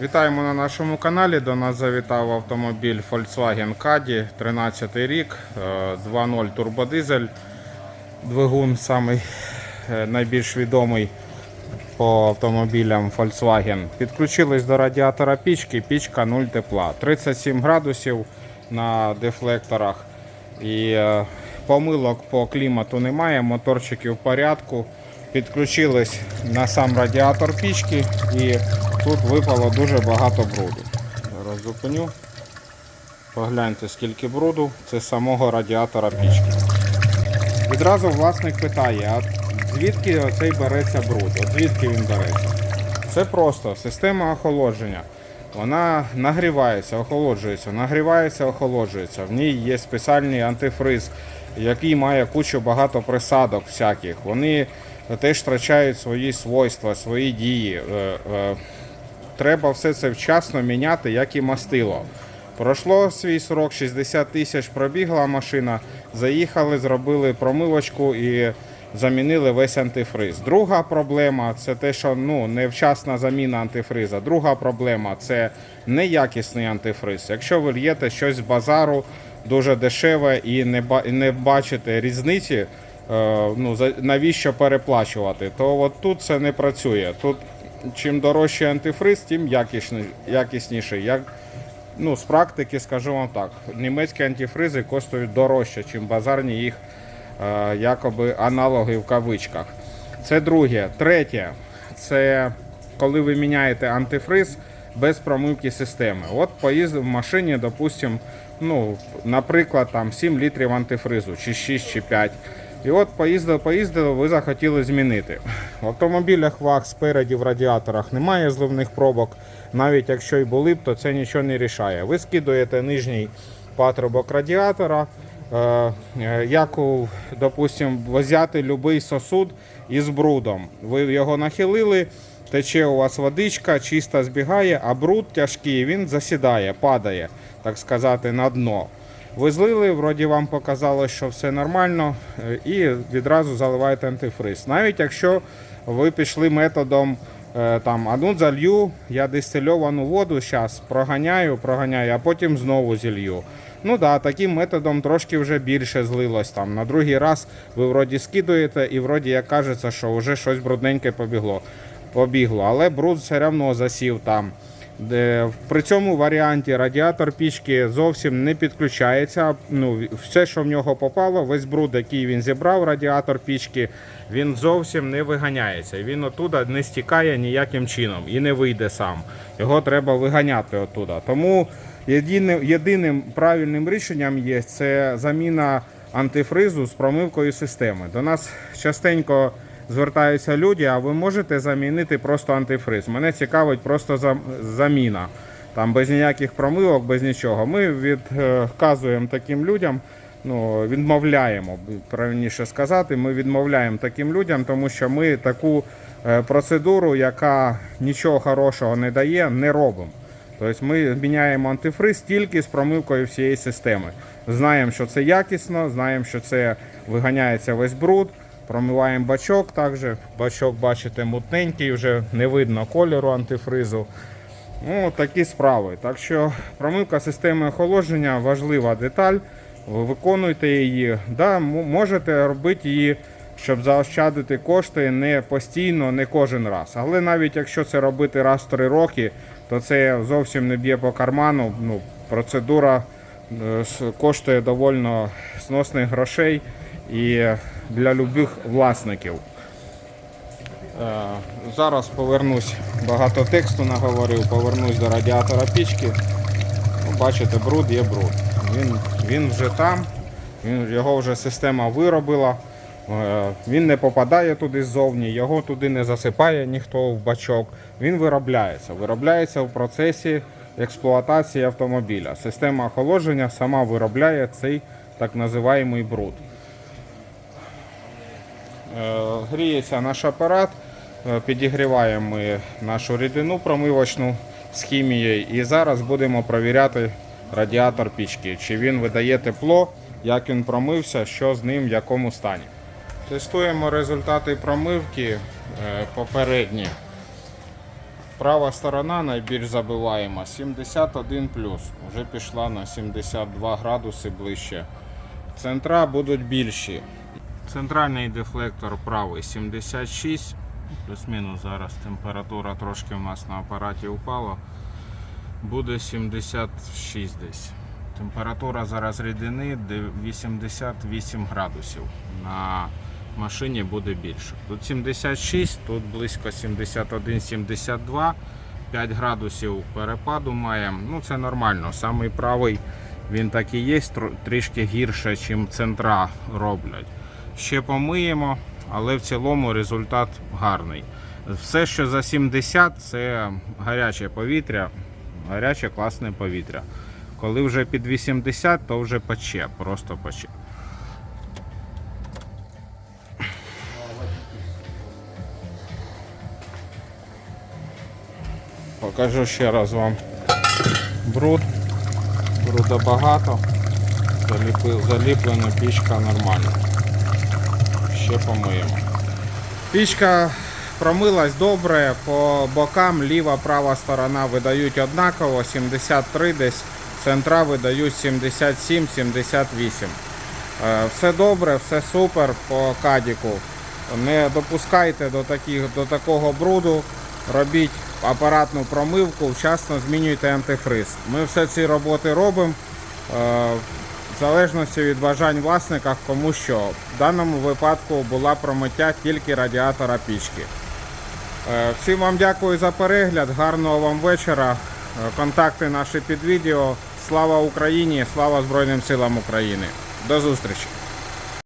Вітаємо на нашому каналі. До нас завітав автомобіль Volkswagen Caddy, 13 рік, е, 2.0 турбодизель. Двигун самий е, найбільш відомий по автомобілям Volkswagen. Підключились до радіатора пічки, пічка 0 тепла. 37 градусів на дефлекторах. І е, помилок по клімату немає, моторчики в порядку. Підключились на сам радіатор пічки і тут випало дуже багато бруду. Зараз зупиню. Погляньте, скільки бруду. Це самого радіатора пічки. Відразу власник питає, а звідки оцей береться бруд? От звідки він береться? Це просто система охолодження. Вона нагрівається, охолоджується, нагрівається, охолоджується. В ній є спеціальний антифриз, який має кучу багато присадок всяких. Вони теж втрачають свої свойства, свої дії. Треба все це вчасно міняти, як і мастило. Пройшло свій срок, 60 тисяч пробігла машина, заїхали, зробили промивочку і замінили весь антифриз. Друга проблема це те, що ну, невчасна заміна антифриза. Друга проблема це неякісний антифриз. Якщо ви л'єте щось з базару дуже дешеве і не, бачите різниці, е, ну, навіщо переплачувати, то от тут це не працює. Тут чим дорожчий антифриз, тим якісніший. Як, ну, з практики скажу вам так, німецькі антифризи коштують дорожче, ніж базарні їх е, якоби аналоги в кавичках. Це друге. Третє, це коли ви міняєте антифриз без промивки системи. От поїздив в машині, допустим, ну, наприклад, там 7 літрів антифризу, чи 6, чи 5. І от поїздили, поїздили, ви захотіли змінити. В автомобілях ВАГ спереді в радіаторах немає зливних пробок. Навіть якщо й були б, то це нічого не рішає. Ви скидуєте нижній патрубок радіатора, е, е, як, у, допустим, взяти будь-який сосуд із брудом. Ви його нахилили, тече у вас водичка, чисто збігає, а бруд тяжкий, він засідає, падає, так сказати, на дно. Ви злили, вроді вам показалось, що все нормально, е, і відразу заливаєте антифриз. Навіть якщо ви пішли методом е, там, а ну залью, я дистильовану воду зараз проганяю, проганяю, а потім знову зілью. Ну да, таким методом трошки вже більше злилось. Там. На другий раз ви вроді скидуєте і вроді як кажеться, що вже щось брудненьке побігло. побігло. Але бруд все одно засів там. Де при цьому варіанті радіатор пічки зовсім не підключається. Ну, все, що в нього попало, весь бруд, який він зібрав, радіатор пічки, він зовсім не виганяється. Він отуда не стікає ніяким чином і не вийде сам. Його треба виганяти оттуда. Тому єдиним, єдиним правильним рішенням є це заміна антифризу з промивкою системи. До нас частенько звертаються люди, а ви можете замінити просто антифриз. Мене цікавить просто заміна. Там без ніяких промивок, без нічого. Ми відказуємо таким людям, ну, відмовляємо, правильніше сказати, ми відмовляємо таким людям, тому що ми таку е, процедуру, яка нічого хорошого не дає, не робимо. Тобто ми міняємо антифриз тільки з промивкою всієї системи. Знаємо, що це якісно, знаємо, що це виганяється весь бруд. Промиваємо бачок також. Бачок, бачите, мутненький, вже не видно кольору антифризу. Ну, такі справи. Так що промивка системи охолодження важлива деталь. Ви Виконуйте її. Да, можете робити її, щоб заощадити кошти не постійно, не кожен раз. Але навіть якщо це робити раз в три роки, то це зовсім не б'є по карману. Ну, процедура е, коштує довольно сносних грошей і для любих власників. Е, Зараз повернусь, багато тексту наговорив, повернусь до радіатора пічки. Ну, Бачите, бруд є бруд. Він, він вже там, він, його вже система виробила. Е, Він не попадає туди ззовні, його туди не засипає ніхто в бачок. Він виробляється. Виробляється в процесі експлуатації автомобіля. Система охолодження сама виробляє цей так називаємий бруд. Е, Гріється наш апарат, е, підігріваємо ми нашу рідину промивочну з хімією і зараз будемо перевіряти радіатор пічки, чи він видає тепло, як він промився, що з ним, в якому стані. Тестуємо результати промивки е, попередні. Права сторона найбільш забиваєма 71 Вже пішла на 72 градуси ближче. Центра будуть більші. Центральний дефлектор правий 76. Плюс-мінус зараз температура трошки в нас на апараті упала. Буде 76 десь. Температура зараз рідини 88 градусів. На машині буде більше. Тут 76, тут близько 71-72. 5 градусів перепаду маємо. Ну це нормально. Самий правий він так і є, трішки гірше, ніж центра роблять. Ще помиємо, але в цілому результат гарний. Все, що за 70, це гаряче повітря, гаряче класне повітря. Коли вже під 80, то вже пече, просто пече. Покажу ще раз вам бруд. Бруда багато. Заліплена пічка нормально. Ще помиємо. Пічка промилась добре, по бокам ліва, права сторона видають однаково, 73 десь, центра видають 77-78. Е, Все добре, все супер по кадіку. Не допускайте до, таких, до такого бруду, робіть апаратну промивку, вчасно змінюйте антифриз. Ми все ці роботи робимо. В залежності від бажань власника, кому що. В даному випадку була промиття тільки радіатора пічки. Е, Всім вам дякую за перегляд, гарного вам вечора. Е, Контакти наші під відео. Слава Україні! Слава Збройним силам України! До зустрічі!